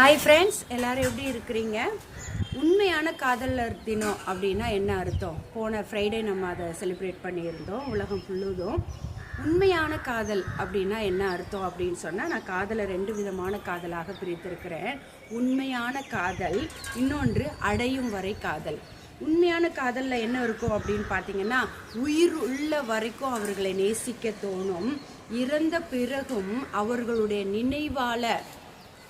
Hi friends எல்லோரும் எப்படி இருக்கிறீங்க? உண்மையான காதலர் தினம் அப்படின்னா என்ன அர்த்தம்? போன ஃப்ரைடே நம்ம அதை செலிப்ரேட் பண்ணியிருந்தோம் உலகம் ஃபுல்லுதும் உண்மையான காதல் அப்படின்னா என்ன அர்த்தம் அப்படின்னு சொன்னால் நான் காதலை ரெண்டு விதமான காதலாக பிரித்திருக்கிறேன். உண்மையான காதல் இன்னொன்று அடையும் வரை காதல். உண்மையான காதலில் என்ன இருக்கும் அப்படின்னு பார்த்தீங்கன்னா உயிர் உள்ள வரைக்கும் அவர்களை நேசிக்க தோணும். இறந்த பிறகும் அவர்களுடைய நினைவால்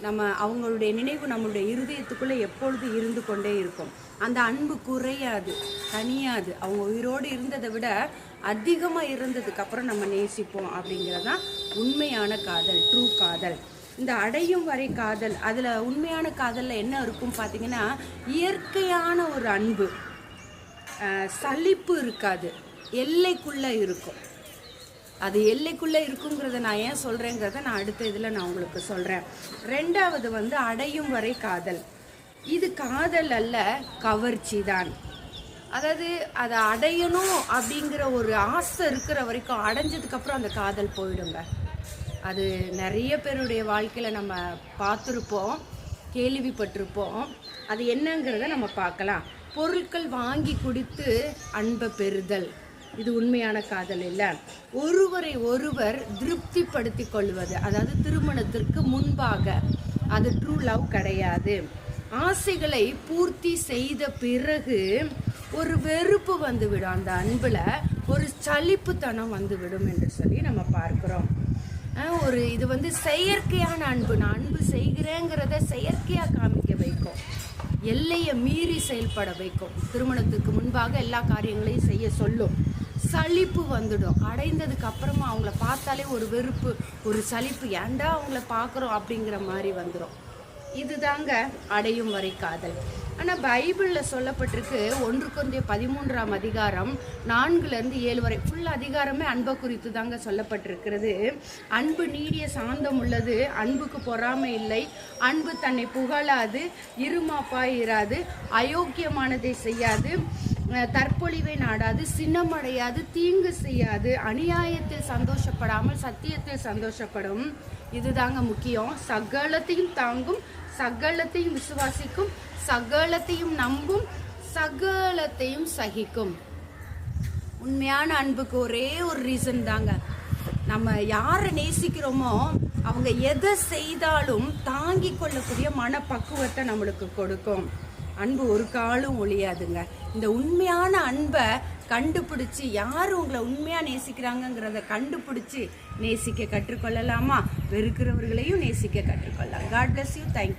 நம்ம அவங்களுடைய நினைவு நம்மளுடைய இருதயத்துக்குள்ளே எப்பொழுது இருந்து கொண்டே இருக்கும். அந்த அன்பு குறையாது தனியாது அவங்க உயிரோடு இருந்ததை விட அதிகமாக இருந்ததுக்கு அப்புறம் நம்ம நேசிப்போம் அப்படிங்கிறது தான் உண்மையான காதல் ட்ரூ காதல். இந்த அடையும் வரை காதல் அதில் உண்மையான காதலில் என்ன இருக்கும் பார்த்தீங்கன்னா இயற்கையான ஒரு அன்பு. சலிப்பு இருக்காது எல்லைக்குள்ளே இருக்கும். அது எல்லைக்குள்ளே இருக்குங்கிறத நான் ஏன் சொல்கிறேங்கிறத நான் அடுத்த இதில் நான் உங்களுக்கு சொல்கிறேன் ரெண்டாவது வந்து அடையும் வரை காதல். இது காதல் அல்ல கவர்ச்சி தான். அதாவது அதை அடையணும் அப்படிங்கிற ஒரு ஆசை இருக்கிற வரைக்கும் அடைஞ்சதுக்கப்புறம் அந்த காதல் போயிடுங்க. அது நிறைய பேருடைய வாழ்க்கையில் நம்ம பார்த்துருப்போம் கேள்விப்பட்டிருப்போம். அது என்னங்கிறத நம்ம பார்க்கலாம். பொருட்கள் வாங்கி கொடுத்து அன்பை பெறுதல். இது உண்மையான காதல் இல்லை. ஒருவரை ஒருவர் திருப்திப்படுத்தி கொள்வது அதாவது திருமணத்திற்கு முன்பாக அது ட்ரூ லவ் கிடையாது. ஆசைகளை பூர்த்தி செய்த பிறகு ஒரு வெறுப்பு வந்துவிடும். அந்த அன்பில் ஒரு சலிப்புத்தனம் வந்துவிடும் என்று சொல்லி நம்ம பார்க்குறோம். ஒரு இது வந்து செயற்கையான அன்பு. நான் அன்பு செய்கிறேங்கிறத செயற்கையாக காமிக்க வைக்கும். எல்லையை மீறி செயல்பட வைக்கும். திருமணத்துக்கு முன்பாக எல்லா காரியங்களையும் செய்ய சொல்லும். சலிப்பு வந்துடும். அடைந்ததுக்கு அப்புறமா அவங்கள பார்த்தாலே ஒரு வெறுப்பு ஒரு சலிப்பு. ஏன்டா அவங்கள பார்க்குறோம் அப்படிங்கிற மாதிரி வந்துடும் இதுதாங்க அடையும் வரை காதல். ஆனால் பைபிளில் சொல்லப்பட்டிருக்கு ஒன்று குறைந்த பதிமூன்றாம் அதிகாரம் நான்குலேருந்து ஏழு வரை. ஃபுல் அதிகாரமே அன்பை குறித்து தாங்க சொல்லப்பட்டிருக்கிறது. அன்பு நீடிய சாந்தம் உள்ளது அன்புக்கு பொறாமை இல்லை அன்பு தன்னை புகழாது இருமாப்பாயிராது அயோக்கியமானதை செய்யாது. தற்பொழிவை நாடாது சின்னமடையாது தீங்கு செய்யாது அநியாயத்தில் சந்தோஷப்படாமல் சத்தியத்தில் சந்தோஷப்படும். இதுதாங்க முக்கியம். சகலத்தையும் தாங்கும் சகலத்தையும் விசுவாசிக்கும் சகலத்தையும் நம்பும் சகலத்தையும் சகிக்கும். உண்மையான அன்புக்கு ஒரே ஒரு ரீசன் தாங்க. நம்ம யாரை நேசிக்கிறோமோ அவங்க எதை செய்தாலும் தாங்கி கொள்ளக்கூடிய மனப்பக்குவத்தை நம்மளுக்கு கொடுக்கும். அன்பு ஒரு காலும் ஒழியாதுங்க. இந்த உண்மையான அன்பை கண்டுபிடிச்சி யார் உங்களை உண்மையாக நேசிக்கிறாங்கங்கிறத கண்டுபிடிச்சி நேசிக்க கற்றுக்கொள்ளலாமா? வெறுக்கிறவர்களையும் நேசிக்க கற்றுக்கொள்ளலாம். God bless you thank you